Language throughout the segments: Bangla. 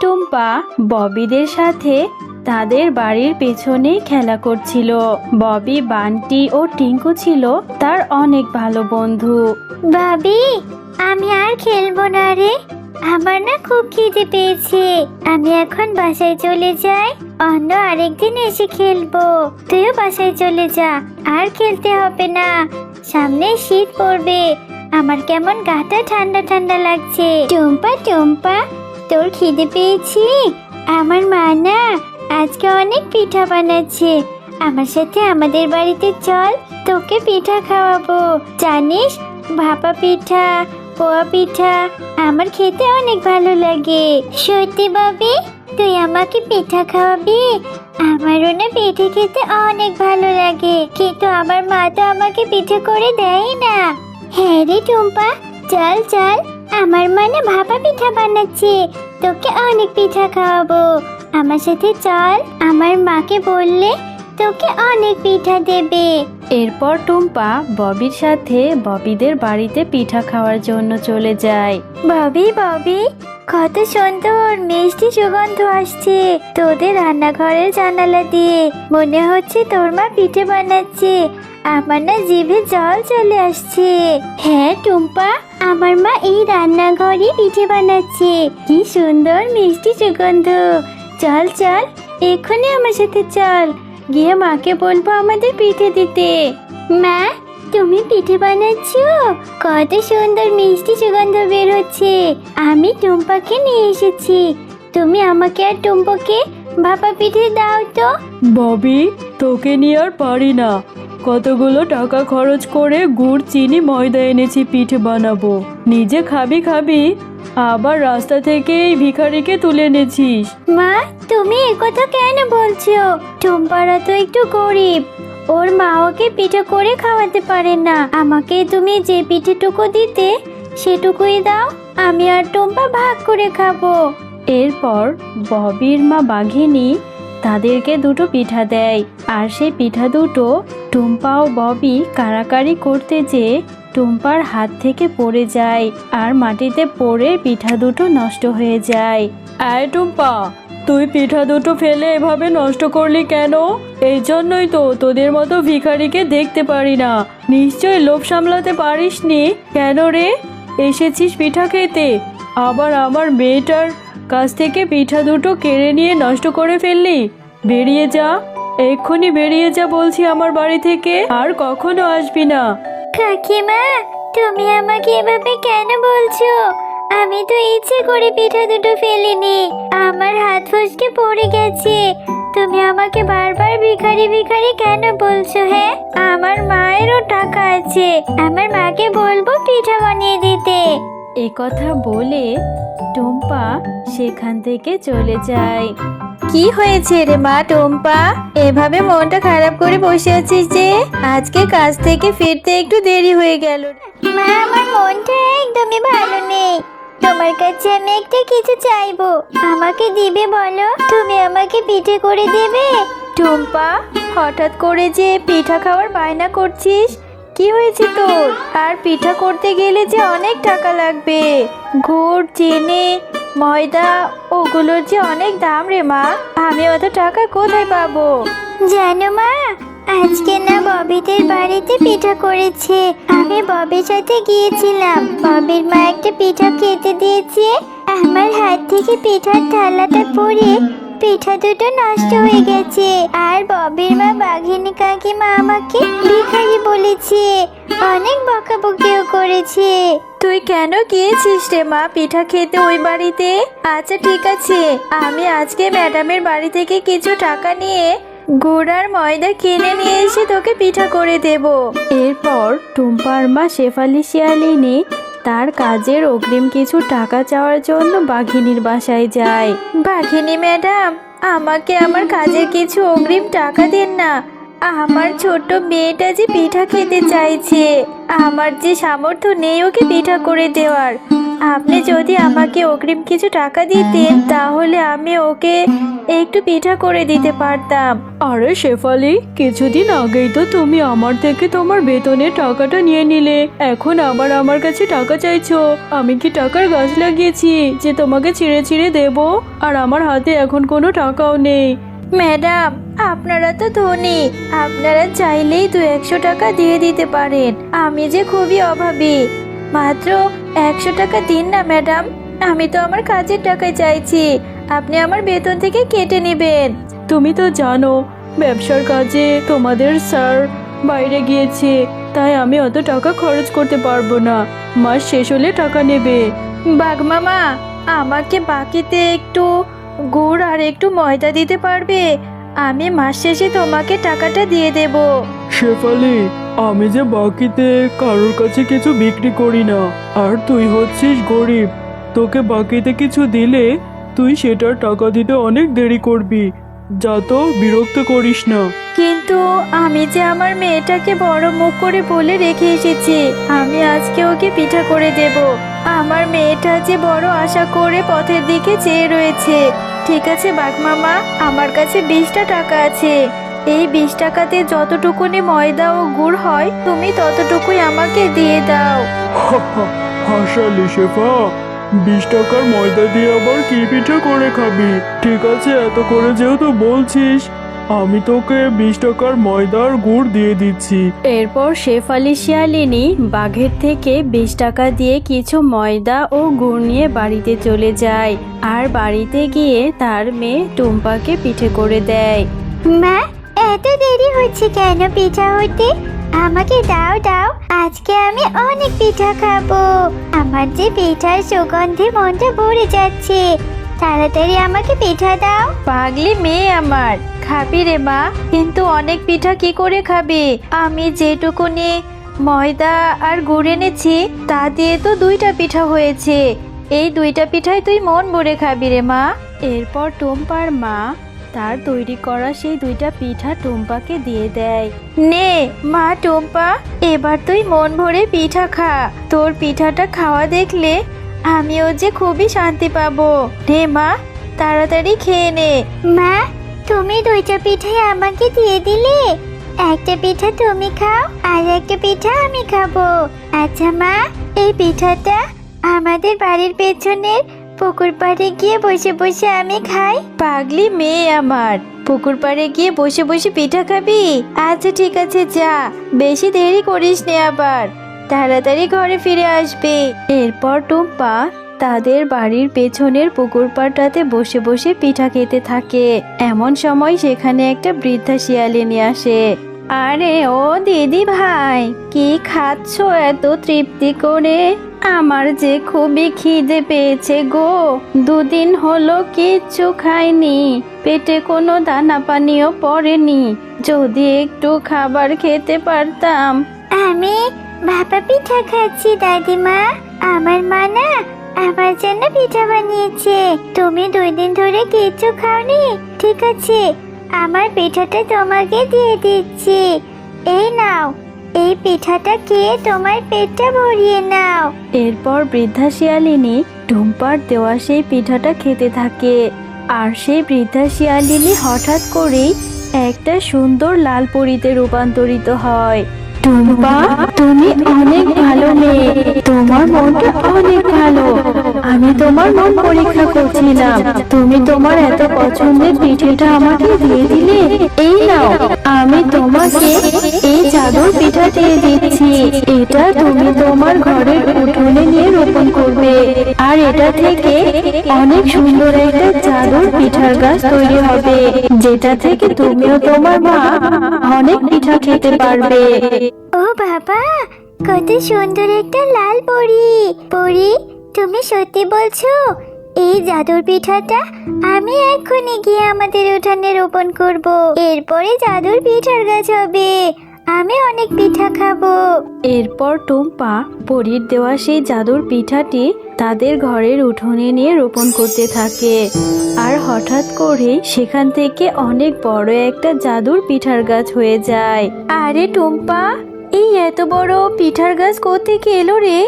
টুম্পা ববিদের সাথে তাদের বাড়ির পেছনে খেলা করছিল। ববি বান্টি ও টিঙ্কু ছিল তার অনেক ভালো বন্ধু। ভাবি আমি আর খেলব না রে। আমার না খুব খিদে পেয়েছে। আমি এখন বাসায় চলে যাই। অন্য আরেকদিন এসে খেলব। তুইও বাসায় চলে যা। আর খেলতে হবে না। সামনে শীত পড়বে। আমার কেমন গাটা ঠান্ডা ঠান্ডা লাগছে। টুম্পা টুম্পা, তোর খিদে পেয়েছি। আমার মা না, আজকে অনেক পিঠা বানাচ্ছে। আমার সাথে আমাদের বাড়িতে চল, তোকে পিঠা খাওয়াবো। জানিস, ভাপা পিঠা, পোয়া পিঠা আমার খেতে অনেক ভালো লাগে। সত্যি বাবি তুই আমাকে পিঠা খাওয়াবি? আমারও না পিঠে খেতে অনেক ভালো লাগে। কিন্তু আমার মা তো আমাকে পিঠে করে দেয় না। হ্যাঁ রে টুম্পা চল চল। আমার মানে ভাপা পিঠা বানাচ্ছে। তোকে অনেক পিঠা খাওয়াবো। আমার সাথে চল আমার মাকে বললে তোকে অনেক পিঠা দেবে। এরপর টুম্পা ববির সাথে ববিদের বাড়িতে পিঠা খাওয়ার জন্য চলে যায়। ববি ববি কত সুন্দর মিষ্টি সুগন্ধ আসছে। তোদের রান্নাঘরের জানালা দিয়ে। মনে হচ্ছে তোর মা পিঠে বানাচ্ছে। আমার না জিভে জল চলে আসছে। হ্যাঁ টুম্পা, আমার মা এই রান্নাঘরে পিঠে বানাচ্ছে। কি সুন্দর মিষ্টি সুগন্ধ। চল চল এক্ষুনি আমার সাথে চল। গিয়ে মাকে বলব আমাদের পিঠে দিতে। মা তুমি পিঠে বানাচ্ছো? কত সুন্দর মিষ্টি সুগন্ধ বের হচ্ছে আমি টুম্পাকে নিয়ে এসেছি। তুমি আমাকে আর টুম্পাকে ভাপা পিঠে দাও তো। ববি তোকে নিয়ে আর পারি না। কতগুলো টাকা খরচ করে গুড় চিনি ময়দা এনেছি পিঠে বানাবো। নিজে খাবি খাবি আবার রাস্তা থেকে এই ভিখারিকে তুলে এনেছিস। মা তুমি একথা কেন বলছো? টুম্পারা তো একটু গরিব। ওর মা ওকে পিঠে করে খাওয়াতে পারে না। আমাকে তুমি যে পিঠেটুকু দিতে সেটুকুই দাও, আমি আর টুম্পা ভাগ করে খাব। এরপর ববির মা বাঘিনী তাদেরকে দুটো পিঠা দেয়, আর সেই পিঠা দুটো টুম্পা ও ববি কারাকারি করতে যেয়ে টুম্পার হাত থেকে পড়ে যায়, আর মাটিতে পড়ে পিঠা দুটো নষ্ট হয়ে যায়। আয় টুম্পা তুই পিঠা দুটো ফেলে এভাবে নষ্ট করলি কেন? এই জন্যই তো তোদের মতো ভিখারিকে দেখতে পারি না। নিশ্চয় লোভ সামলাতে পারিসনি কেন রে? এসেছিস পিঠা খেতে। আবার আমার মেয়েটার কাছ থেকে পিঠা দুটো কেড়ে নিয়ে নষ্ট করে ফেললি? বেরিয়ে যা। এক্ষুনি বেরিয়ে যা বলছি আমার বাড়ি থেকে। আর কখনো আসবি না। কাকিমা, তুমি আমাকে এভাবে কেন বলছো? আমি তো ইচ্ছে করে পিঠা দুটো ফেলিনি। আমার হাত ফসকে পড়ে গেছে। তুমি আমাকে বারবার ভিখারি ভিখারি কেন বলছো হ্যাঁ? আমার মায়েরও টাকা আছে। আমার মাকে বলব পিঠা বানিয়ে দিতে। এ কথা বলে টুম্পা সেখান থেকে চলে যায়। কি হয়েছে রে মা টম্পা? এভাবে মনটা খারাপ করে বসে আছিস যে? আজকে কাজ থেকে ফিরতে একটু দেরি হয়ে গেল। মা আমার মনটা একদমই ভালো নেই। তোমার কাছে আমি একটা কিছু চাইব। আমাকে দিবে বলো? তুমি আমাকে পিঠে করে দেবে? টুম্পা, হঠাৎ করে যে পিঠা খাওয়ার বায়না করছিস, কি হয়েছে তোর? আর পিঠা করতে গেলে যে অনেক টাকা লাগবে। গুড়, চিনি, ময়দা, ওগুলোর যে অনেক দাম রে মা, আমি অত টাকা কোথায় পাবো? জানো মা আজকে না ববিদের বাড়িতে পিঠা করেছে। আমি ববির সাথে গিয়েছিলাম। ববির মা একটা পিঠা খেতে দিয়েছে। আমার হাত থেকে পিঠার থালাটা পড়ে পিঠা দুটো নষ্ট হয়ে গেছে। আর ববির মা বাঘিনী কাকিমা আমাকে ভিখারি বলেছে। অনেক বকাবকিও করেছে। তুই কেন গিয়েছিস রে মা পিঠা খেতে ওই বাড়িতে? আচ্ছা ঠিক আছে। আমি আজকে ম্যাডামের বাড়ি থেকে কিছু টাকা নিয়ে গুড় আর ময়দা কিনে নিয়ে এসে তোকে পিঠা করে দেব। এরপর টুম্পার মা শেফালি শিয়ালিনী তার কাজের অগ্রিম কিছু টাকা চাওয়ার জন্য বাঘিনীর বাসায় যায়। বাঘিনী, ম্যাডাম, আমাকে আমার কাজের কিছু অগ্রিম টাকা দিন না। আমার ছোট্ট মেয়েটা যে পিঠা খেতে চাইছে, আমার যে সামর্থ্য নেই ওকে পিঠা করে দেওয়ার। আপনি যদি আমাকে অগ্রিম কিছু টাকা দিতেন তাহলে আমি ওকে একটু পিঠা করে দিতে পারতাম। আরে শেফালি কিছুদিন আগেই তো তুমি আমার থেকে তোমার বেতনের টাকাটা নিয়ে নিলে। এখন আবার আমার কাছে টাকা চাইছো। আমি কি টাকার গাছ লাগিয়েছি যে তোমাকে ছিঁড়ে ছিঁড়ে দেব? আর আমার হাতে এখন কোনো টাকাও নেই। ম্যাডাম আপনারা তো ধনী। আপনারা চাইলেই দু একশো টাকা দিয়ে দিতে পারেন। আমি যে খুবই অভাবী। মাত্র একশো টাকা দিন না ম্যাডাম। আমি তো আমার কাজের টাকায় চাইছি। আপনি আমার বেতন থেকে কেটে নেবেন। তুমি তো জানো ব্যবসার কাজে তোমাদের স্যার বাইরে গিয়েছে তাই আমি অত টাকা খরচ করতে পারব না। মাস শেষ হলে টাকা নেবে। বাঘ মামা আমাকে বাকিতে একটু গুড় আর একটু ময়দা দিতে পারবে? আমি মাস শেষে তোমাকে টাকাটা দিয়ে দেব। শেফালি আমি যে বাকিতে কারোর কাছে কিছু বিক্রি করি না, আর তুই হচ্ছিস গরিব। তোকে বাকিতে কিছু দিলে তুই সেটার টাকা দিতে অনেক দেরি করবি, যা তো বিরক্ত করিস না। কিন্তু আমি যে আমার মেয়েটাকে বড় মুখ করে বলে রেখে এসেছি, আমি আজকে ওকে পিঠা করে দেব। আমার মেয়েটা যে বড় আশা করে পথের দিকে চেয়ে রয়েছে। ঠিক আছে বাঘ মামা আমার কাছে বিশটা টাকা আছে। এই বিশ টাকাতে যতটুকুনি ময়দা ও গুড় হয় তুমি ততটুকুই আমাকে দিয়ে দাও। হাসালি শেফা বিশ টাকার ময়দা দিয়ে আবার কি পিঠা করে খাবি? ঠিক আছে এত করে যেহেতু বলছিস আমি তোকে বিশ টাকার ময়দা আর গুড় দিয়ে দিচ্ছি। এরপর শেফালি শিয়ালিনী বাঘের থেকে বিশ টাকা দিয়ে কিছু ময়দা ও গুড় নিয়ে বাড়িতে চলে যায়। আর বাড়িতে গিয়ে তার মেয়ে টুম্পাকে পিঠে করে দেয়। মা এত দেরি হচ্ছে কেন পিঠা হতে? আমাকে দাও দাও। আজকে আমি অনেক পিঠা খাব। আমার যে পিঠার সুগন্ধে মনটা ভরে যাচ্ছে। তাড়াতাড়ি আমাকে পিঠা দাও। পাগলি মেয়ে আমার। খাবি রে মা। কিন্তু অনেক পিঠা কি করে খাবি? আমি যেটুকুনি ময়দা আর গুড় এনেছি, তা দিয়ে তো দুইটা পিঠা হয়েছে। এই দুইটা পিঠাই তুই মন ভরে খাবি রে মা। এরপর টুম্পার মা তার তৈরি করা সেই দুইটা পিঠা টুম্পাকে দিয়ে দেয়। নে, মা টুম্পা, এবার তুই মন ভরে পিঠা খা। তোর পিঠাটা খাওয়া দেখলে আমিও যে খুবই শান্তি পাবো। নে, মা, তাড়াতাড়ি খেয়ে নে। মা, তুমি দুইটা পিঠাই আমাকে দিয়ে দিলে। একটা পিঠা তুমি খাও, আর একটা পিঠা আমি খাব। আচ্ছা মা, এই পিঠাটা আমাদের বাড়ির পেছনের পুকুর পাড়ে গিয়ে বসে বসে আমি খাই। পাগলি মেয়ে আমার, পুকুর পাড়ে গিয়ে বসে বসে পিঠা খাবি? আচ্ছা ঠিক আছে, যা। বেশি দেরি করিস নে আবার। তাড়াতাড়ি ঘরে ফিরে আসবে। এরপর টুম্পা তাদের বাড়ির পেছনের পুকুর পাড়টাতে বসে বসে পিঠা খেতে থাকে। এমন সময় সেখানে একটা বৃদ্ধা শিয়ালিনী আসে। আরে, ও দিদি ভাই, কি খাচ্ছ এত তৃপ্তি করে? আমার যে খুবই খিদে পেয়েছে গো। দুদিন হলো কিচ্ছু খাইনি, পেটে কোনো দানা পানিও পড়েনি। যদি একটু খাবার খেতে পারতাম। আমি ভাপা পিঠা খাচ্ছি, দাদিমা। আমার মা না আমার জন্য পিঠা বানিয়েছে। তুমি দুই দিন ধরে কিচ্ছু খাওনি? ঠিক আছে, আমার পিঠাটা তোমাকে দিয়ে দিচ্ছি। এই নাও। এই পিঠাটা খেয়ে তোমার পেটটা ভরিয়ে নাও। এরপর বৃদ্ধা শিয়ালিনী টুম্পার দেওয়া সেই পিঠাটা খেতে থাকে। আর সেই বৃদ্ধা শিয়ালিনী হঠাৎ করেই একটা সুন্দর লাল পরিতে রূপান্তরিত হয়। টুম্পা তুমি অনেক ভালো মেয়ে। তোমার মনটা অনেক ভালো। আমি তোমার মন পরীক্ষা করছিলাম। তুমি তোমার এত পছন্দের পিঠেটা আমাকে দিয়ে দিলে? এই চাদর পিঠা দিয়ে দিচ্ছি। এটা তুমি তোমার ঘরের উঠোনে নিয়ে রোপণ করবে। আর এটা থেকে অনেক সুন্দর একটা চাদর পিঠার গাছ তৈরি হবে, যেটা থেকে তুমিও তোমার মা অনেক পিঠা খেতে পারবে। ও বাবা, কত সুন্দর একটা লাল পরি। পরি, তুমি সত্যি বলছো, এই জাদুর পিঠাটা আমি এক্ষুনি গিয়ে আমাদের উঠানে রোপণ করব। এরপরে জাদুর পিঠার গাছ হবে। আমি অনেক পিঠা খাব। এরপর টুম্পা পরীর দেওয়া সেই জাদুর পিঠাটি তাদের ঘরের উঠোনে নিয়ে রোপণ করতে থাকে। আর হঠাৎ করে সেখান থেকে অনেক বড় একটা জাদুর পিঠার গাছ হয়ে যায়। আরে টুম্পা এই এত বড় পিঠার গাছ কোত্থেকে এলো রে?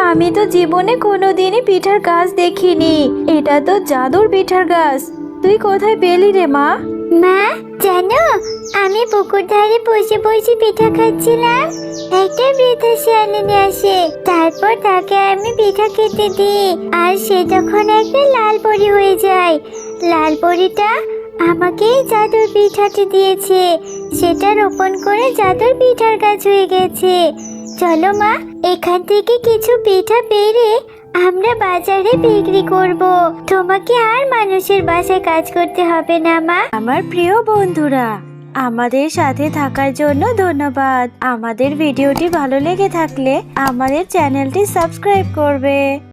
আমি তো জীবনে কোনোদিনই পিঠার গাছ দেখিনি। এটা তো জাদুর পিঠার গাছ। তুই কোথায় পেলি রে মা? মা জানো, আমি পুকুর ধারে বসে বসে পিঠা খাচ্ছিলাম। একটা বৃদ্ধা শিয়ালিনী আসে। তারপর তাকে আমি পিঠা খেতে দিই। আর সে তখন একটা লাল পরি হয়ে যায়, লাল পরিটা আমাকে জাদুর পিঠাটি দিয়েছে। সেটা রোপণ করে জাদুর পিঠার গাছ হয়ে গেছে। চলো মা, এখান থেকে কিছু পিঠা পেরে আমরা বাজারে বিক্রি করব। তোমাকে আর মানুষের বাসায় কাজ করতে হবে না, মা। আমার প্রিয় বন্ধুরা, আমাদের সাথে থাকার জন্য ধন্যবাদ। আমাদের ভিডিওটি ভালো লেগে থাকলে আমাদের চ্যানেলটি সাবস্ক্রাইব করবে।